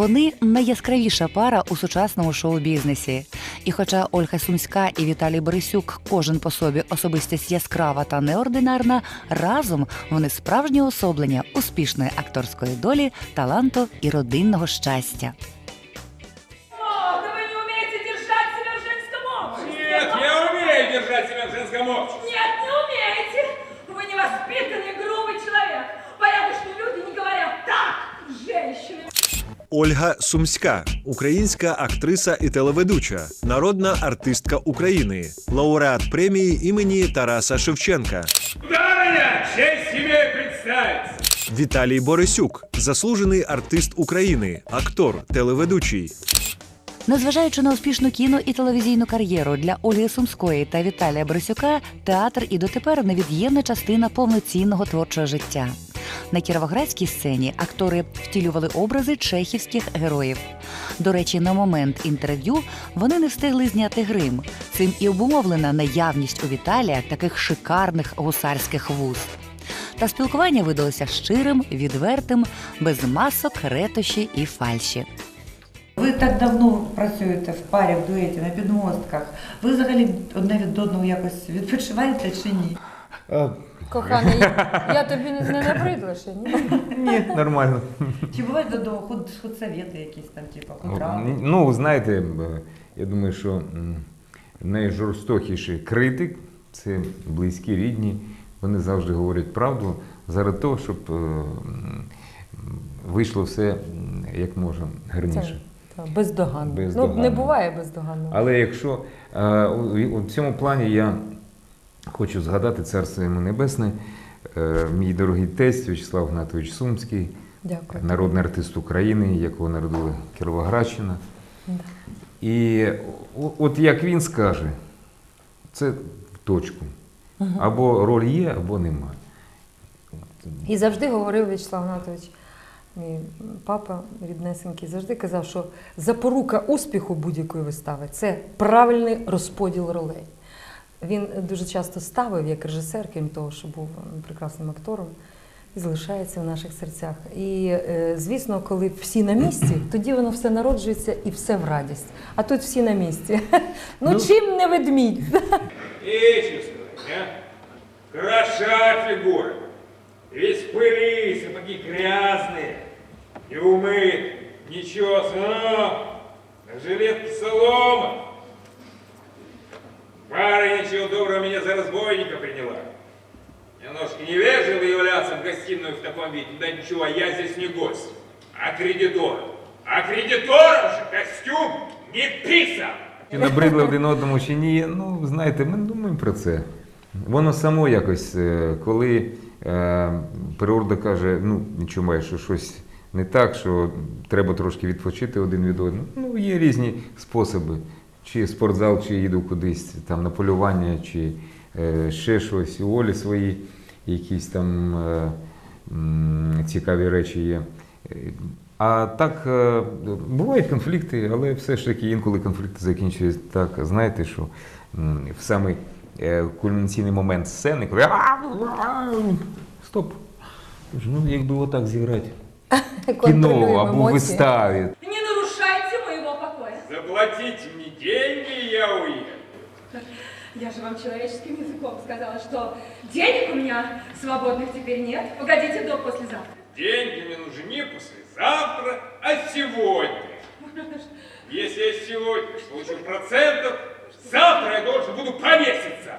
Вони найяскравіша пара у сучасному шоу-бізнесі. І хоча Ольга Сумська і Віталій Борисюк кожен по собі особистість яскрава та неординарна, разом вони справжні особлення успішної акторської долі, таланту і родинного щастя. О, вы не умеете держать себя в женском обществе. Нет, я умею держать себя в женском обществе. Ольга Сумська, українська актриса і телеведуча, народна артистка України, лауреат премії імені Тараса Шевченка. Сударыня, честь имею представиться. Віталій Борисюк, заслужений артист України, актор, телеведучий. Незважаючи на успішну кіно і телевізійну кар'єру для Ольги Сумської та Віталія Борисюка, театр і дотепер невід'ємна частина повноцінного творчого життя. На кіровоградській сцені актори втілювали образи чехівських героїв. До речі, на момент інтерв'ю вони не встигли зняти грим. Цим і обумовлена наявність у Віталія таких шикарних гусарських вуст. Та спілкування видалося щирим, відвертим, без масок, ретуші і фальші. Ви так давно працюєте в парі, в дуеті, на підмостках. Ви взагалі одне від одного якось відпочиваєте чи ні? Коханий, я тобі не не набридла ще, ні? Ні, нормально. Чи бувають додому худ, худсовети якісь там, типу, кудрали? Ну, знаєте, е, я думаю, що найжорстокіший критик це близькі рідні. Вони завжди говорять правду заради того, щоб е, вийшло все як можна гарніше. Бездоганно. Бездоганно. Ну, не буває бездоганно. Але якщо е, у, у цьому плані я хочу згадати царство йому небесне, е, мій дорогий тесть В'ячеслав Гнатович Сумський, Дякую. народний артист України, якого народила Кіровоградщина. І от як він скаже, це в точку. Або роль є, або нема. І завжди говорив В'ячеслав Гнатович, мій папа ріднесенький, завжди казав, що запорука успіху будь-якої вистави це правильний розподіл ролей. Він дуже часто ставив як режисер, крім того, що був прекрасним актором, і залишається в наших серцях. І е, звісно, коли всі на місці, тоді воно все народжується і все в радість. А тут всі на місці. Ну, чим не ведмідь? Отечество, а? Хороша фигура. Весь в пыли, сапоги грязные, не умыт, ничего, но на жилетке солома. Барыня чего доброго меня за разбойника приняла. Немножко невежливо являться в гостиную в таком виде. Да ничего, я здесь не гость, а кредитор. А кредиторам же костюм не писан. Чи набридли один одному чи ні, ну знаєте, ми думаємо про це. Воно само якось, е, коли е, природа каже, ну нічого має, що щось не так, що треба трошки відпочити один від одного. Ну, є різні способи. Чи спортзал, чи їду кудись там на полювання, чи е, ще щось. У Олі свої якісь там е, м, цікаві речі є. А так, е, бувають конфлікти, але все ж таки інколи конфлікти закінчуються так, знаєте, що м, в самий е, кульмінаційний момент сцени, коли стоп. Ну, якби отак зіграти кіно Контролюємо або емоції. виставі. Не нарушайте моего покоя. Заплатите мне деньги, я уеду. Я же вам человеческим языком сказала, что денег у меня свободных теперь нет. Погодите до послезавтра. Деньги мне нужны не послезавтра, а сегодня. Если я сегодня получу процентов, завтра я должен буду повеситься.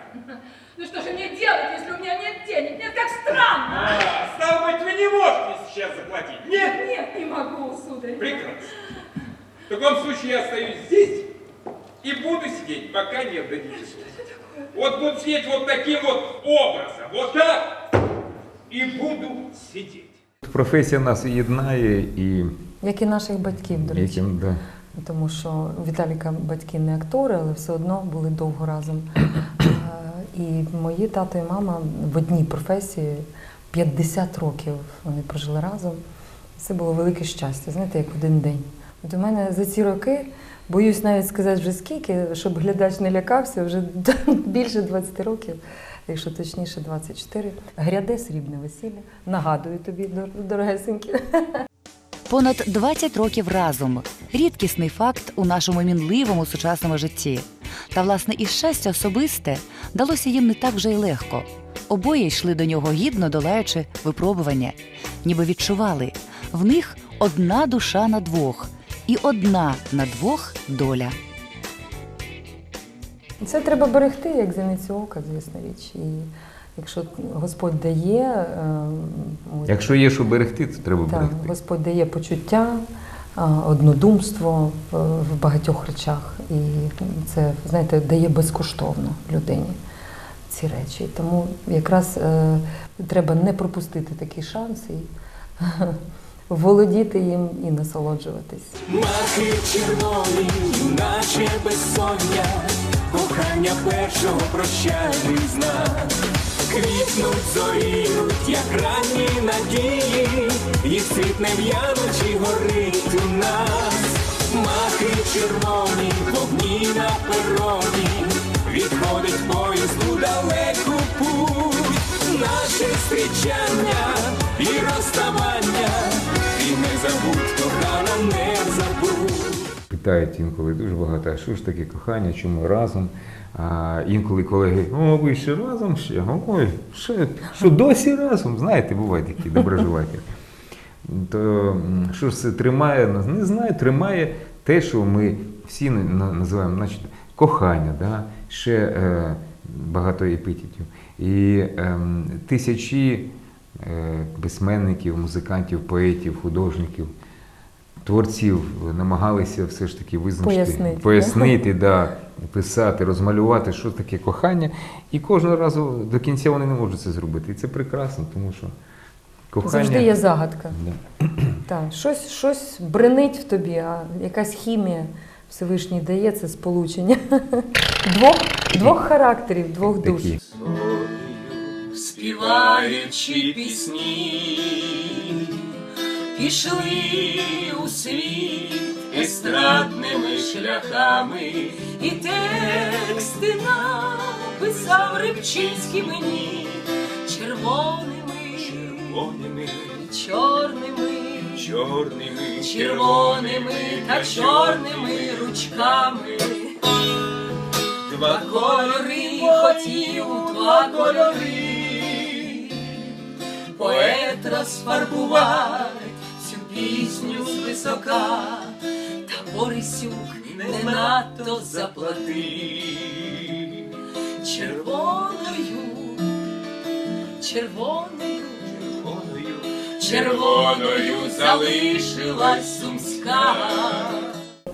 Ну что же мне делать, если у меня нет денег? Нет, как странно. А, стало быть, вы не можете сейчас заплатить. Нет? Нет, не могу, сударь. Прекрасно. В таком случае я остаюсь здесь и буду сидеть, пока не отдадите суд. Вот буду сидеть вот таким вот образом, вот так, и буду сидеть. Професія нас єднає і Як і наших батьків, до речі. яким да. Тому що Віталіка батьки не актори, але все одно були довго разом. Е, І мої тато і мама в одній професії 50 років вони прожили разом. Це було велике щастя, знаєте, як один день. От у мене за ці роки, боюсь навіть сказати вже скільки, щоб глядач не лякався, вже більше 20 років, якщо точніше 24. Гряде срібне весілля. Нагадую тобі, дор- дорогесенькі. Понад 20 років разом рідкісний факт у нашому мінливому сучасному житті. Та, власне, і щастя особисте далося їм не так вже й легко. Обоє йшли до нього гідно, долаючи випробування, ніби відчували в них одна душа на двох, і одна на двох доля. Це треба берегти, як зіницю ока, звісно річ. І якщо Господь дає, е, ось, Якщо є що берегти, то треба так, берегти. Господь дає почуття, однодумство в, в багатьох речах. І це, знаєте, дає безкоштовно людині ці речі. Тому якраз е, треба не пропустити такий шанс і володіти їм і насолоджуватись. Махи червоні, наче безсоння, кохання першого прощальний знак. Квітнуть, зоріють, як ранні надії, їх світ не горить у нас. Махи червоні, вогні на пероні, відходить поїзд у далеку путь. Наше зустрічання і розставання, і не забудь, кохана, не забудь. Питають інколи дуже багато, а що ж таке кохання, чому разом? А інколи колеги, о, ви ще разом ще, ой, ще, що досі разом, знаєте, бувають такі доброжелателі. То що ж це тримає нас? Не знаю, тримає те, що ми всі на- на- називаємо значить, кохання, да? ще е, багато епітетів. І ем, тисячі е, письменників, музикантів, поетів, художників, творців намагалися все ж таки визначити, Пояснити, пояснити да, писати, розмалювати, що таке кохання. І кожного разу до кінця вони не можуть це зробити. І це прекрасно, тому що кохання. Завжди є загадка. Да. Так, щось, щось бренить в тобі, а якась хімія Всевишній дає це сполучення двох, двох характерів, двох душ. Співаючи пісні, пішли у світ естрадними шляхами, і тексти написав Рибчинський мені. Червоними, червоними, чорними, чорними, червоними та чорними. ручками. Два кольори хотів, два кольори. Поет розфарбував цю пісню звисока, та Борисюк не надто заплатив. Червоною, червоною, червоною, червоною залишилась сумська.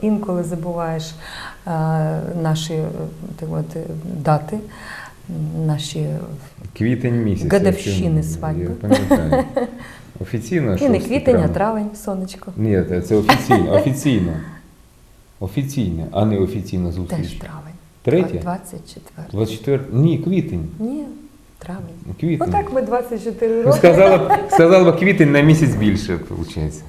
Інколи забуваєш е, наші е, так от, дати, наші Квітень місяць. Годовщини свадьби. Я пам'ятаю. Офіційно і не 6 квітень, а травень, сонечко. Ні, це офіційно, офіційно. Офіційно, а не офіційна Теж зустріч. травень. Третє? 24. 24. Ні, квітень. Ні, травень. Квітень. Отак ми 24 Ну, роки. сказала, сказала б квітень на місяць більше, виходить.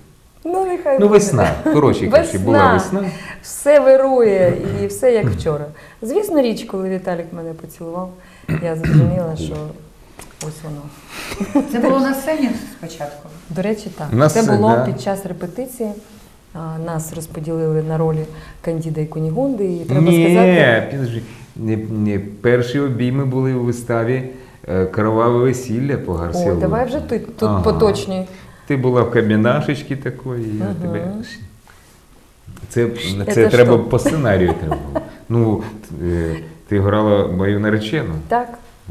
Ну, нехай Ну, буде. весна. Коротше кажучи, була весна. Все вирує і все як вчора. Звісно, річ, коли Віталік мене поцілував, я зрозуміла, що ось воно. Це було на сцені спочатку. До речі, так. На Це сцені, було да. під час репетиції. А, Нас розподілили на ролі Кандіда і Кунігунди. І треба Ні, сказати, підожди. Не, не, перші обійми були у виставі е, Кроваве весілля по о, давай вже тут, тут Ага. поточній. Ти була в кабінашечці такої, я Ага. тебе. Це, це, Це треба що? по сценарію треба було. Ну, е, ти грала мою наречену, Так.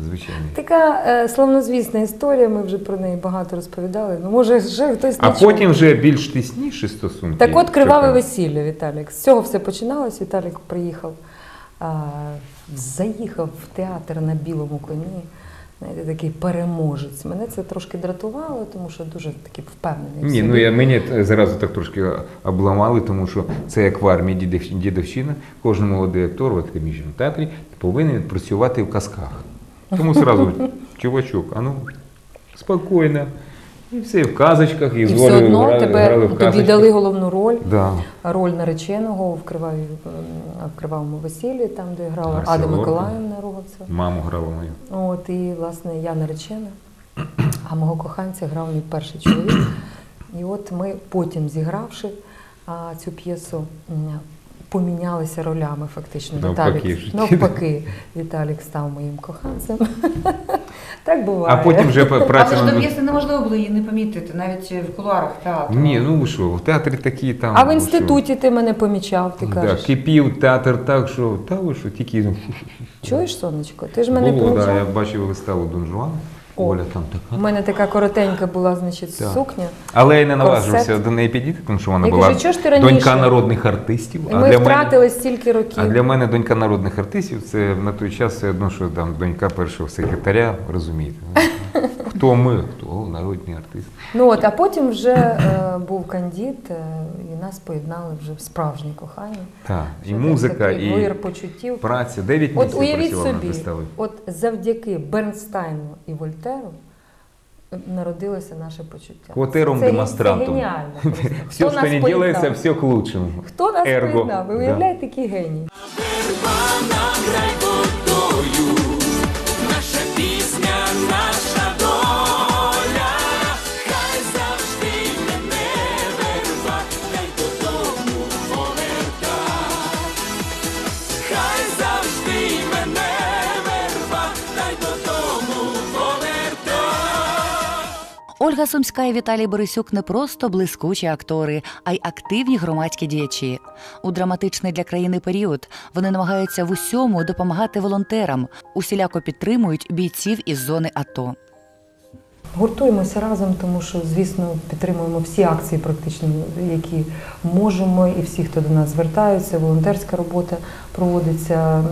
звичайно. Така е, славнозвісна історія, ми вже про неї багато розповідали. Ну, може, вже хтось А потім вже більш тісніші стосунки. Так от криваве весілля, Віталік. З цього все починалось. Віталік приїхав, а, заїхав в театр на білому коні. Знаєте, такий переможець. Мене це трошки дратувало, тому що дуже такий впевнений. Ні, ну я мені зразу так трошки обламали, тому що це як в армії дідівщина, дідовщина. Кожен молодий актор в академічному театрі повинен працювати в казках. Тому зразу, чувачок, а ну спокійно. І все, в казочках, і, І все одно грали, тебе грали в тобі дали головну роль. Да. Роль нареченого в, кривавій, ем, в кривавому весіллі, там, де грала Ада Миколаївна Роговцева. Маму грала мою. От і власне я наречена, а мого коханця грав мій перший чоловік. І от ми потім, зігравши а, цю п'єсу, помінялися ролями фактично. Навпаки, Віталік, навпаки, Віталік став моїм коханцем. Так буває. А потім вже Але ж до п'єси неможливо було її не помітити, навіть в кулуарах театру. Ні, ну ви що, в театрі такі там. А в ви інституті ти мене помічав, ти Да, кажеш. кипів театр так, що та ви що, тільки Чуєш, сонечко? Ти ж мене було, да, помічав. я бачив виставу Дон Жуан. Оля там У така. мене така коротенька була, значить, Так. сукня. Але я не наважився Корсет. до неї підійти, тому що вона Я була кажу, чого ж ти раніше? донька народних артистів. І а ми для втратили мене, стільки років. а для мене донька народних артистів це на той час все одно, що там донька першого секретаря, розумієте. Хто ми? Хто народні артисти. Ну от, а потім вже е, був кандід, е, і нас поєднали вже в справжнє кохання. Так, і музика, такий і вир почуттів. праця. Дев'ять От місяців уявіть працював собі, от завдяки Бернстайну і Вольтеру е, народилося наше почуття. Квотером Це- демонстрантом. Це геніально. просто. Все, що не поєднав? делается, все к лучшему. Хто нас Ерго. поєднав? Ви Да. уявляєте, який геній? Награй Ольга Сумська і Віталій Борисюк не просто блискучі актори, а й активні громадські діячі. У драматичний для країни період вони намагаються в усьому допомагати волонтерам, усіляко підтримують бійців із зони АТО. Гуртуємося разом, тому що, звісно, підтримуємо всі акції, практично, які можемо, і всі, хто до нас звертаються. Волонтерська робота проводиться,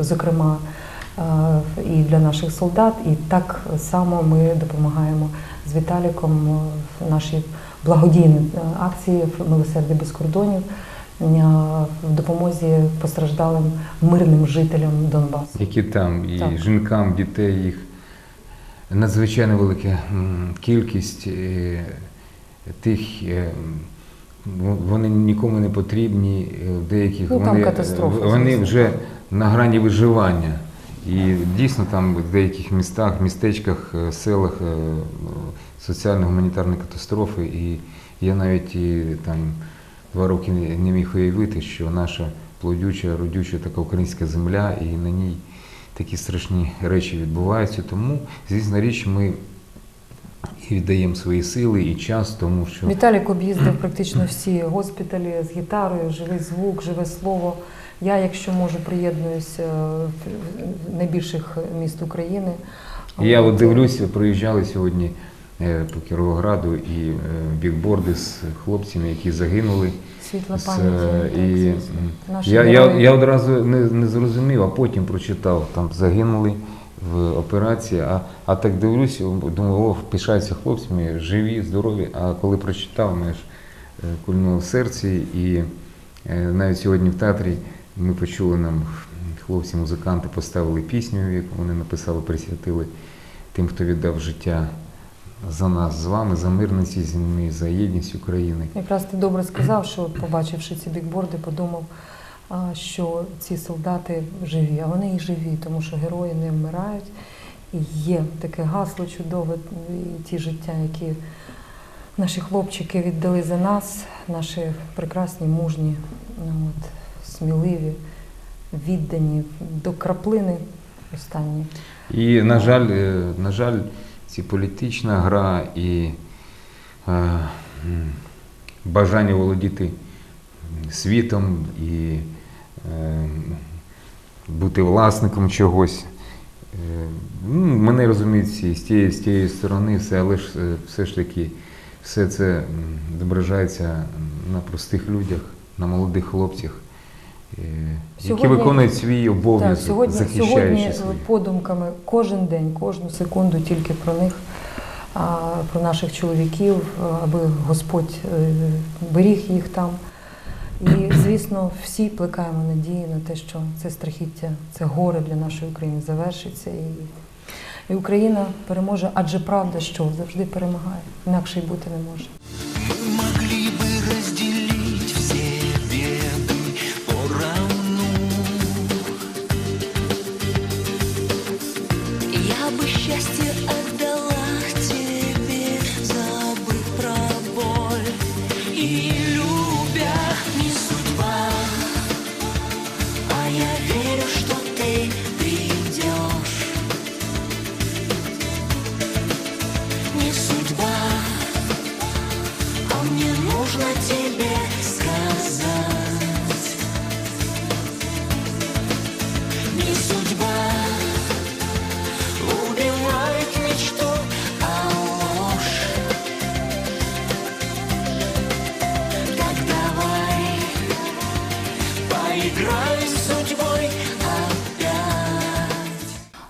зокрема, і для наших солдат. І так само ми допомагаємо з Віталіком в нашій благодійній е, акції в Милосердя без кордонів е, в допомозі постраждалим мирним жителям Донбасу. Які там, і Так. жінкам, дітей їх надзвичайно велика кількість тих. е, Вони нікому не потрібні, деяких Ну, там вони, вони вже на грані виживання. І дійсно там в деяких містах, містечках, е, селах е, соціально-гуманітарні катастрофи. І я навіть і, там два роки не не міг уявити, що наша плодюча, родюча така українська земля, і на ній такі страшні речі відбуваються. Тому, звісно річ, ми і віддаємо свої сили і час, тому що Віталік об'їздив практично всі госпіталі з гітарою, живий звук, живе слово. Я, якщо можу, приєднуюся в найбільших міст України. я от дивлюся, проїжджали сьогодні е, по Кіровограду і е, бікборди з хлопцями, які загинули. Світла З, пам'ять. е, так, і звісно. м, Наші я, я, я одразу не, не зрозумів, а потім прочитав, там загинули в операції, а, а так дивлюся, думаю, о, пишаються хлопцями, живі, здорові. А коли прочитав, мене ж е, кульнуло в серці. І е, навіть сьогодні в театрі ми почули нам хлопці, музиканти поставили пісню, яку вони написали, присвятили тим, хто віддав життя за нас з вами, за мир на землі, за єдність України. Якраз ти добре сказав, що побачивши ці бікборди, подумав, що ці солдати живі, а вони і живі, тому що герої не вмирають. І є таке гасло чудове, ті життя, які наші хлопчики віддали за нас, наші прекрасні, мужні, ну, от, сміливі, віддані до краплини останні. І, на жаль, е, на жаль, ці політична гра і е, бажання володіти світом і е, бути власником чогось. Е, ну, мене розуміють з тієї, з тієї сторони, все, але ж е, все ж таки все це м, відображається на простих людях, на молодих хлопцях, е, які виконують свій обов'язок, сьогодні, сьогодні свої. подумками кожен день, кожну секунду тільки про них, про наших чоловіків, аби Господь е, беріг їх там. І, звісно, всі плекаємо надії на те, що це страхіття, це горе для нашої України завершиться. І, і Україна переможе, адже правда, що завжди перемагає. Інакше й бути не може.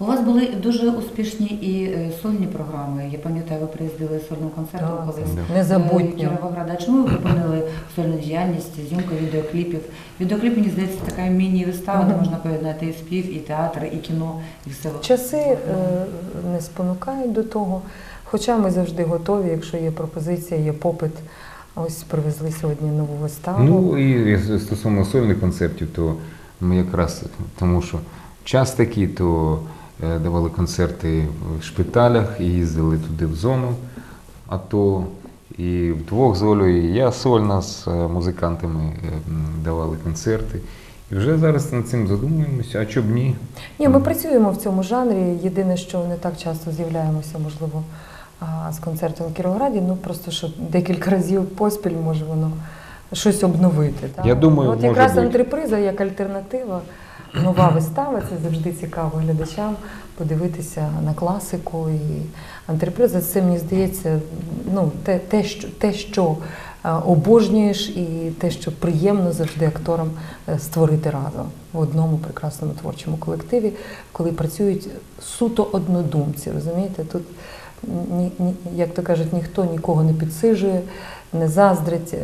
У вас були дуже успішні і е, сольні програми. Я пам'ятаю, ви приїздили сольним концертом колись. Да. до Незабутньо. Кіровограда. Чому ви припинили сольну діяльність, зйомку відеокліпів? Відеокліп, мені здається, така міні-вистава, де можна поєднати і спів, і театр, і кіно, і все. Часи е, не спонукають до того, хоча ми завжди готові, якщо є пропозиція, є попит. Ось привезли сьогодні нову виставу. Ну і стосовно сольних концертів, то ми якраз тому, що час такий, то е, давали концерти в шпиталях і їздили туди в зону АТО. І вдвох з Олею, і я сольно з е, музикантами е, давали концерти. І вже зараз над цим задумуємося, а чоб ні? Ні, ми працюємо в цьому жанрі. Єдине, що не так часто з'являємося, можливо, з концертом в Кіровограді. Ну просто що декілька разів поспіль може воно щось обновити. Так? Я думаю, От якраз антреприза як альтернатива. Нова вистава, це завжди цікаво глядачам подивитися на класику. І антреприза це мені здається, ну, те, те, що, те, що е, обожнюєш, і те, що приємно завжди акторам е, створити разом в одному прекрасному творчому колективі, коли працюють суто однодумці. Розумієте, тут ні, ні, як то кажуть, ніхто нікого не підсижує, не заздрить, е,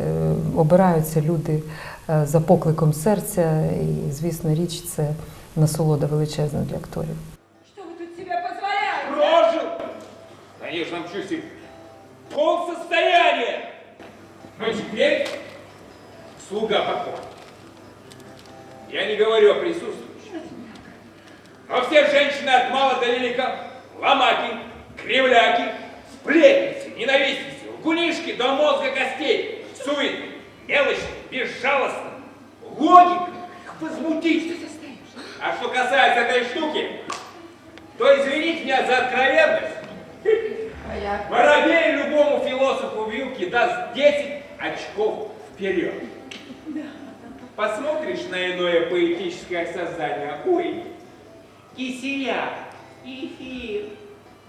обираються люди е, за покликом серця, і, звісно, річ це насолода величезна для акторів. Что вы тут себе позволяете? Прожил! В конечном чувстве пол состояния. Но теперь слуга покоя. Я не говорю о присутствующих. Но все женщины от мала до велика, ломаки, кривляки, сплетницы, ненавистницы, лгунишки до мозга костей, суетны, мелочны, безжалостны, логика, их возмутить. А что касается этой штуки, то извините меня за откровенность. Воробей любому философу в юбке даст 10 очков вперед. Посмотришь на иное поэтическое создание. Ой, кисия, эфир,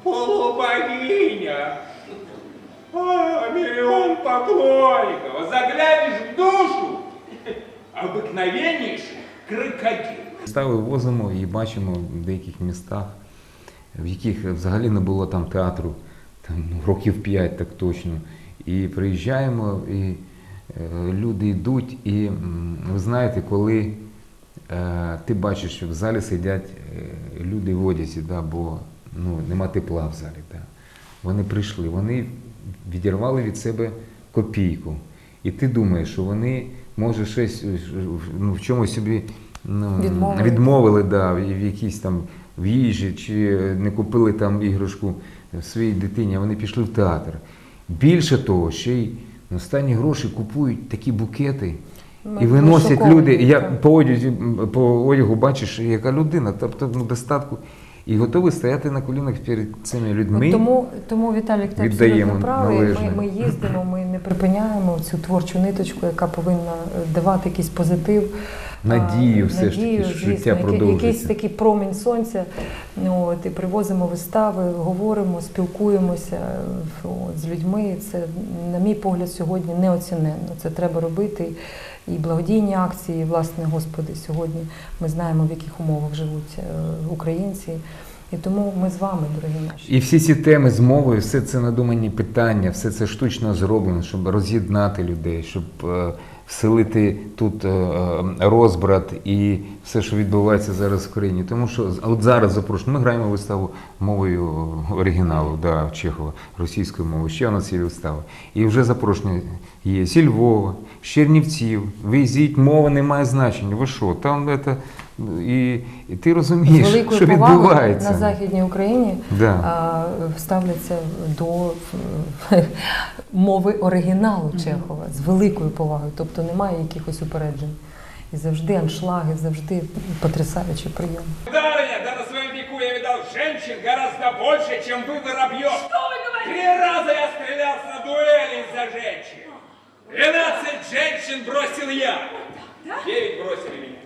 полубогиня. А, миллион поклонников. Заглянешь в душу. Обыкновеннейший крокодил. Стави возимо і бачимо в деяких містах, в яких взагалі не було там театру там, ну, років п'ять так точно. І приїжджаємо, і е, люди йдуть, і ви знаєте, коли е, ти бачиш, що в залі сидять е, люди в одязі, да, бо ну, нема тепла в залі. Да. Вони прийшли, вони відірвали від себе копійку. І ти думаєш, що вони, може, щось е, ну, в чомусь собі ну, Відмовили. відмовили да, в якійсь там в їжі, чи не купили там іграшку своїй дитині, а вони пішли в театр. Більше того, ще й останні гроші купують такі букети. Ми І виносять люди. Я по одязі, по одягу бачиш, яка людина, тобто ну, достатку. І готові стояти на колінах перед цими людьми. Тому, тому Віталік, ти абсолютно правий. Ми, ми їздимо, ми не припиняємо цю творчу ниточку, яка повинна е, давати якийсь позитив. Надію все ж таки, надію, що звісно, життя продовжиться. Якийсь такий промінь сонця. Ну, от, і привозимо вистави, говоримо, спілкуємося от, з людьми. Це, на мій погляд, сьогодні неоціненно. Це треба робити. І благодійні акції, і, власне, Господи, сьогодні ми знаємо, в яких умовах живуть е, українці. І тому ми з вами, дорогі наші. І всі ці теми з мовою, все це надумані питання, все це штучно зроблено, щоб роз'єднати людей, щоб е, вселити тут е, розбрат і все, що відбувається зараз в країні. Тому що от зараз запрошуємо. Ми граємо виставу мовою оригіналу, да, Чехова, російською мовою. Ще у нас є вистава. І вже запрошення є зі Львова, з Чернівців. Візіть, мова не має значення. Ви що? Там це, і, і ти з розумієш, великою що повагою відбувається. на Західній Україні Да. а, ставляться до е, мови оригіналу Чехова з великою повагою, тобто немає якихось упереджень. І завжди аншлаги, завжди потрясаючий прийом. Дарья, да на своем веку я видал женщин гораздо больше, чем вы воробьев. Что вы говорите? Три раза я стрелялся на дуэли из-за женщин. Двенадцать женщин бросил я. Девять бросили меня.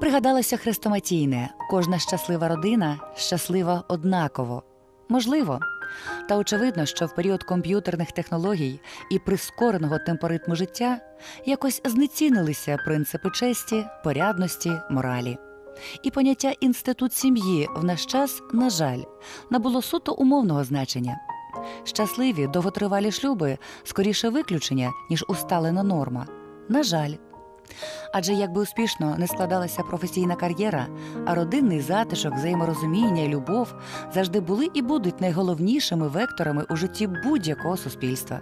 Пригадалося хрестоматійне: кожна щаслива родина щаслива однаково. Можливо, Та очевидно, що в період комп'ютерних технологій і прискореного темпоритму життя якось знецінилися принципи честі, порядності, моралі. І поняття інститут сім'ї в наш час, на жаль, набуло суто умовного значення. Щасливі довготривалі шлюби скоріше виключення, ніж усталена норма. На жаль. Адже якби успішно не складалася професійна кар'єра, а родинний затишок, взаєморозуміння і любов завжди були і будуть найголовнішими векторами у житті будь-якого суспільства.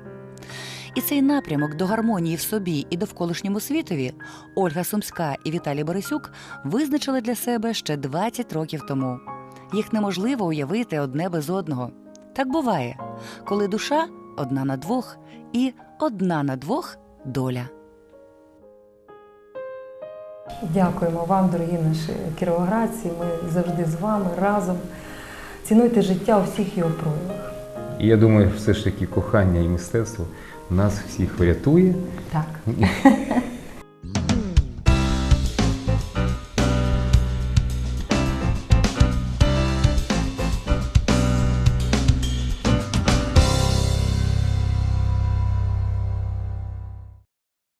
І цей напрямок до гармонії в собі і довколишньому світові Ольга Сумська і Віталій Борисюк визначили для себе ще 20 років тому. Їх неможливо уявити одне без одного. Так буває, коли душа одна на двох і одна на двох доля. Дякуємо вам, дорогі наші кіровоградці. Ми завжди з вами разом. Цінуйте життя у всіх його проявах. І я думаю, все ж таки кохання і мистецтво нас всіх врятує. Так.